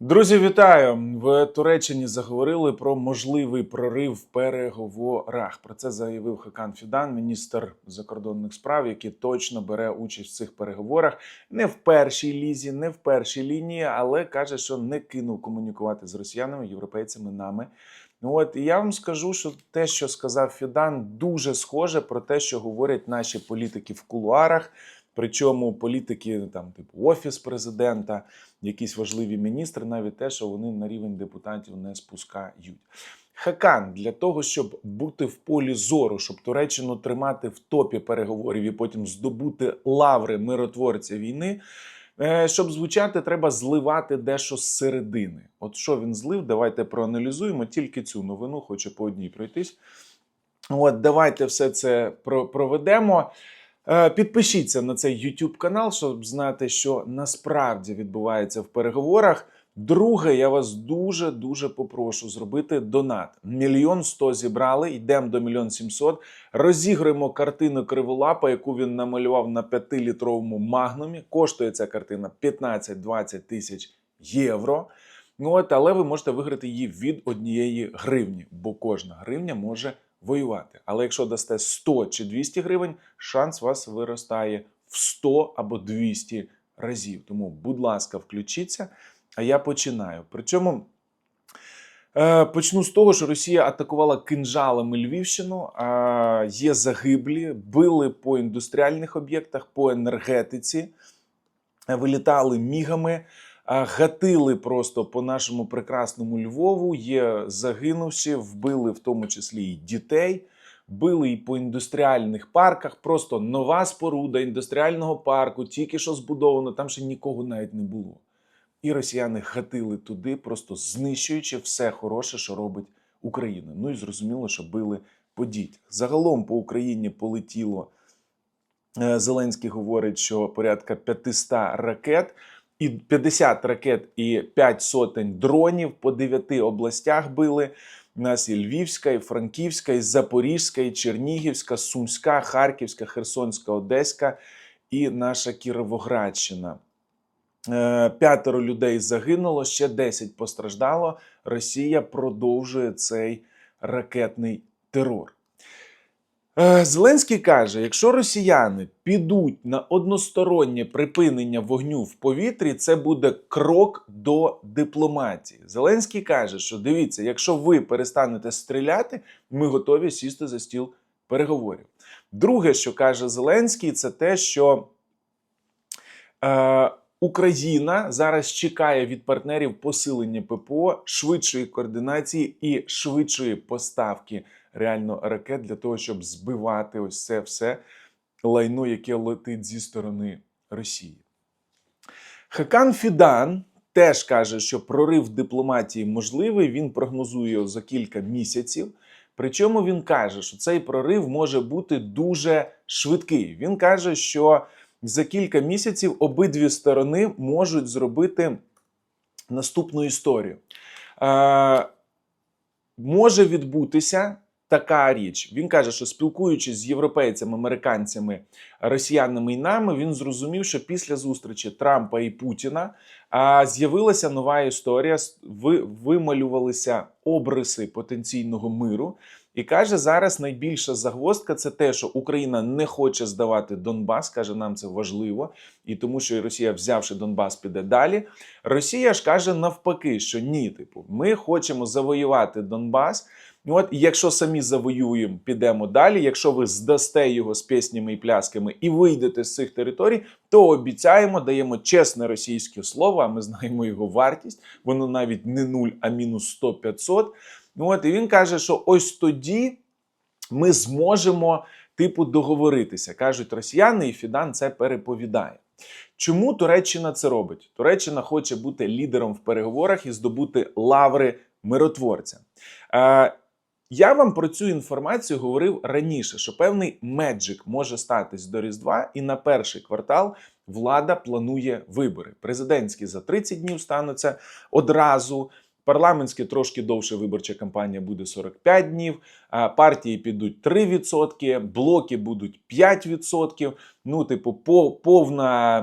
Друзі, вітаю! В Туреччині заговорили про можливий прорив в переговорах. Про це заявив Хакан Фідан, міністр закордонних справ, який точно бере участь в цих переговорах не в першій лізі, не в першій лінії, але каже, що не кинув комунікувати з росіянами, європейцями, нами. От і я вам скажу, що те, що сказав Фідан, дуже схоже про те, що говорять наші політики в кулуарах. Причому політики, там, типу офіс президента, якісь важливі міністри, навіть те, що вони на рівень депутатів не спускають. Хакан для того, щоб бути в полі зору, щоб Туреччину тримати в топі переговорів і потім здобути лаври миротворця війни. е, Щоб звучати, треба зливати дещо з середини. От що він злив, давайте проаналізуємо тільки цю новину, хочу по одній пройтись. От, давайте все це проведемо. Е, Підпишіться на цей YouTube канал, щоб знати, що насправді відбувається в переговорах. Друге, я вас дуже дуже попрошу зробити донат. Мільйон сто зібрали, йдемо до мільйон сімсот. Розіграємо картину криволапа, яку він намалював на 5-літровому магнумі. Коштує ця картина 15-20 тисяч євро. Ну от, але ви можете виграти її від однієї гривні, бо кожна гривня може воювати. Але якщо дасте 100 чи 200 гривень, шанс вас виростає в 100 або 200 разів. Тому, будь ласка, включіться. А я починаю. Причому е, почну з того, що Росія атакувала кинжалами Львівщину. Є загиблі, били по індустріальних об'єктах, по енергетиці, вилітали мігами. Гатили просто по нашому прекрасному Львову. Є загинувші, вбили в тому числі і дітей, били і по індустріальних парках. Просто нова споруда індустріального парку, тільки що збудовано, там ще нікого навіть не було. І росіяни гатили туди, просто знищуючи все хороше, що робить Україна. Ну і зрозуміло, що били по дітях. Загалом по Україні полетіло. е, Зеленський говорить, що порядка 500 ракет, і 50 ракет і 5 сотень дронів по 9 областях били. У нас і Львівська, і Франківська, і Запорізька, і Чернігівська, Сумська, Харківська, Херсонська, Одеська і наша Кіровоградщина. Е, П'ятеро людей загинуло, ще 10 постраждало. Росія продовжує цей ракетний терор. Е, Зеленський каже: якщо росіяни підуть на одностороннє припинення вогню в повітрі, це буде крок до дипломатії. Зеленський каже, що дивіться, якщо ви перестанете стріляти, ми готові сісти за стіл переговорів. Друге, що каже Зеленський, це те, що е, Україна зараз чекає від партнерів посилення ППО, швидшої координації і швидшої поставки реально ракет для того, щоб збивати ось це все лайно, яке летить зі сторони Росії. Хакан Фідан теж каже, що прорив дипломатії можливий. Він прогнозує його за кілька місяців. Причому він каже, що цей прорив може бути дуже швидкий. Він каже, що за кілька місяців обидві сторони можуть зробити наступну історію. Е, може відбутися така річ. Він каже, що спілкуючись з європейцями, американцями, росіянами і нами, він зрозумів, що після зустрічі Трампа і Путіна з'явилася нова історія. Ви, вималювалися обриси потенційного миру. І каже, зараз найбільша загвоздка це те, що Україна не хоче здавати Донбас. каже, нам це важливо, і тому, що Росія, взявши Донбас, піде далі. Росія ж каже навпаки, що ні, типу, ми хочемо завоювати Донбас. Ну от, якщо самі завоюємо, підемо далі. Якщо ви здасте його з піснями і плясками і вийдете з цих територій, то обіцяємо, даємо чесне російське слово, а ми знаємо його вартість. Воно навіть не 0, а мінус 100-500. Ну от і він каже, що ось тоді ми зможемо, типу, договоритися. кажуть росіяни, і Фідан це переповідає. Чому Туреччина це робить? Туреччина хоче бути лідером в переговорах і здобути лаври миротворця. Е, я вам про цю інформацію говорив раніше, що певний меджик може статись до Різдва, і на перший квартал влада планує вибори. Президентські за 30 днів стануться одразу. Парламентські трошки довше виборча кампанія буде 45 днів. Партії підуть 3%, блоки будуть 5%. Ну, типу, по- повна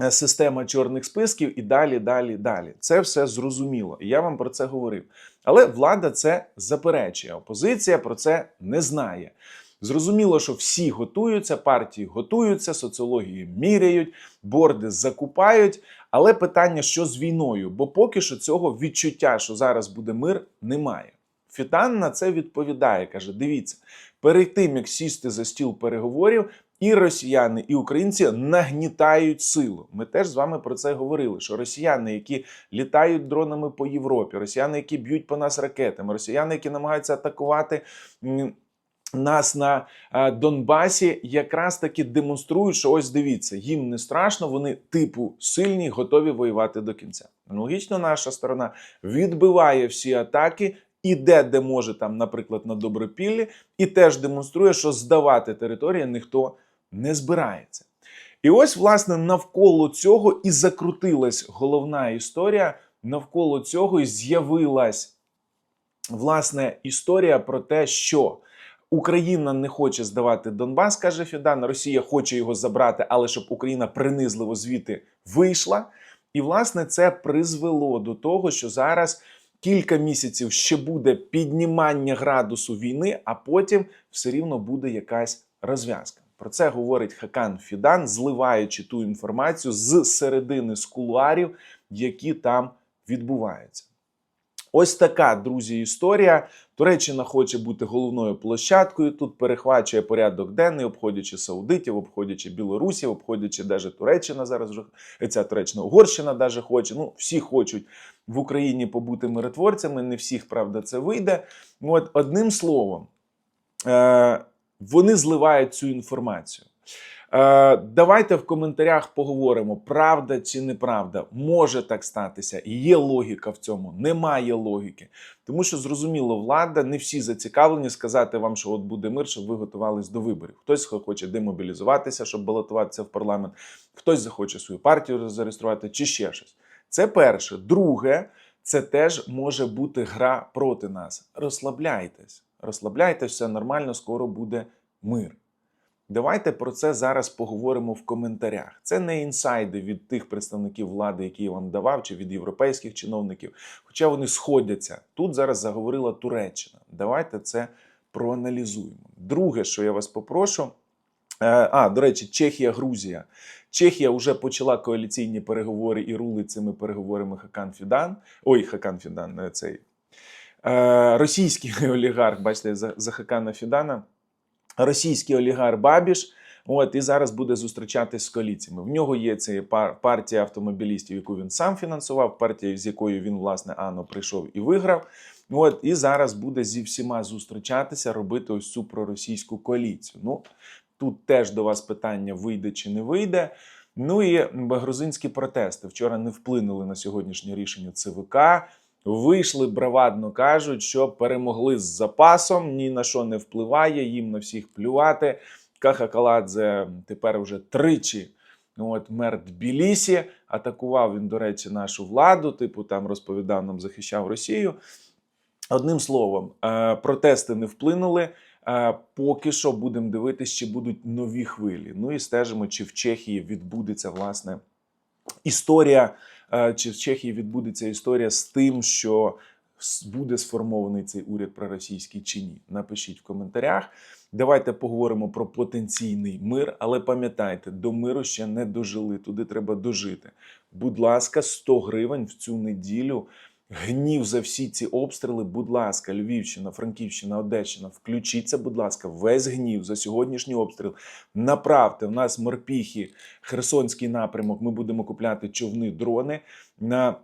е, система чорних списків і далі, далі, далі. Це все зрозуміло. І я вам про це говорив. Але влада це заперечує. Опозиція про це не знає. Зрозуміло, що всі готуються, партії готуються, соціології міряють, борди закупають. Але питання, що з війною? Бо поки що цього відчуття, що зараз буде мир, немає. Фітан на це відповідає, каже: дивіться, перед тим як сісти за стіл переговорів, і росіяни, і українці нагнітають силу. Ми теж з вами про це говорили. Що росіяни, які літають дронами по Європі, росіяни, які б'ють по нас ракетами, росіяни, які намагаються атакувати. Нас на Донбасі якраз таки демонструють, що ось дивіться, їм не страшно, вони типу сильні, готові воювати до кінця. Аналогічно, наша сторона відбиває всі атаки, іде, де може, там, наприклад, на Добропіллі, і теж демонструє, що здавати території ніхто не збирається. І ось, власне, навколо цього і закрутилась головна історія. Навколо цього і з'явилась власне історія про те, що Україна не хоче здавати Донбас, каже Фідан. Росія хоче його забрати, але щоб Україна принизливо звідти вийшла. І власне це призвело до того, що зараз кілька місяців ще буде піднімання градусу війни, а потім все рівно буде якась розв'язка. Про це говорить Хакан Фідан, зливаючи ту інформацію з середини з кулуарів, які там відбуваються. Ось така, друзі, історія. Туреччина хоче бути головною площадкою. Тут перехвачує порядок денний, обходячи Саудитів, обходячи Білорусів, обходячи навіть Туреччина зараз вже ця Туреччина, Угорщина навіть хоче. Ну, всі хочуть в Україні побути миротворцями. Не всіх, правда, це вийде. Ну, От одним словом, е- вони зливають цю інформацію. Е, Давайте в коментарях поговоримо, правда чи неправда. Може так статися. Є логіка в цьому, немає логіки. Тому що зрозуміло, влада не всі зацікавлені сказати вам, що от буде мир, щоб ви готувались до виборів. Хтось хоче демобілізуватися, щоб балотуватися в парламент, хтось захоче свою партію зареєструвати, чи ще щось. Це перше. Друге, це теж може бути гра проти нас. Розслабляйтесь, розслабляйтесь, все нормально, скоро буде мир. Давайте про це зараз поговоримо в коментарях. Це не інсайди від тих представників влади, які я вам давав, чи від європейських чиновників. Хоча вони сходяться. Тут зараз заговорила Туреччина. Давайте це проаналізуємо. Друге, що я вас попрошу. е, А, до речі, Чехія, Грузія. Чехія вже почала коаліційні переговори і рулить цими переговорами Хакан Фідан. Ой, Хакан Фідан, цей. Е, Російський олігарх, бачите, за, за Фідана російський олігарх Бабіш. От і зараз буде зустрічатись з коаліціями. В нього є ця пар- партія автомобілістів, яку він сам фінансував, партія, з якою він, власне, Ано прийшов і виграв. От і зараз буде зі всіма зустрічатися, робити ось цю проросійську коаліцію. Ну тут теж до вас питання: вийде чи не вийде. Ну і грузинські протести вчора не вплинули на сьогоднішнє рішення ЦВК. Вийшли бравадно кажуть, що перемогли з запасом, ні на що не впливає, їм на всіх плювати. Каха Каладзе тепер вже тричі. От мер Тбілісі атакував він, до речі, нашу владу. Типу там розповідав нам, захищав Росію. Одним словом, е, протести не вплинули. Е, Поки що будемо дивитися, чи будуть нові хвилі. Ну і стежимо, чи в Чехії відбудеться власне історія, чи в Чехії відбудеться історія з тим, що буде сформований цей уряд проросійський чи ні. Напишіть в коментарях. Давайте поговоримо про потенційний мир, але пам'ятайте, до миру ще не дожили. Туди треба дожити. Будь ласка, 100 гривень в цю неділю. Гнів за всі ці обстріли, будь ласка, Львівщина, Франківщина, Одещина, включіться, будь ласка, весь гнів за сьогоднішній обстріл. Направте в нас морпіхи, Херсонський напрямок. Ми будемо купляти човни, дрони. На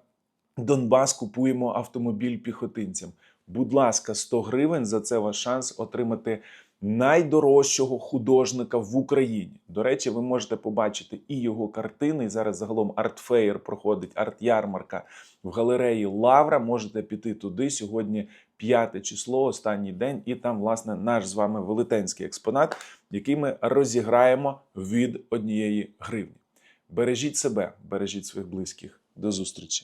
Донбас купуємо автомобіль піхотинцям. Будь ласка, 100 гривень за це ваш шанс отримати найдорожчого художника в Україні. До речі, ви можете побачити і його картини. Зараз загалом артфеєр проходить арт-ярмарка в галереї Лавра. Можете піти туди. Сьогодні п'яте число, останній день, і там, власне, наш з вами велетенський експонат, який ми розіграємо від однієї гривні. Бережіть себе, бережіть своїх близьких. До зустрічі.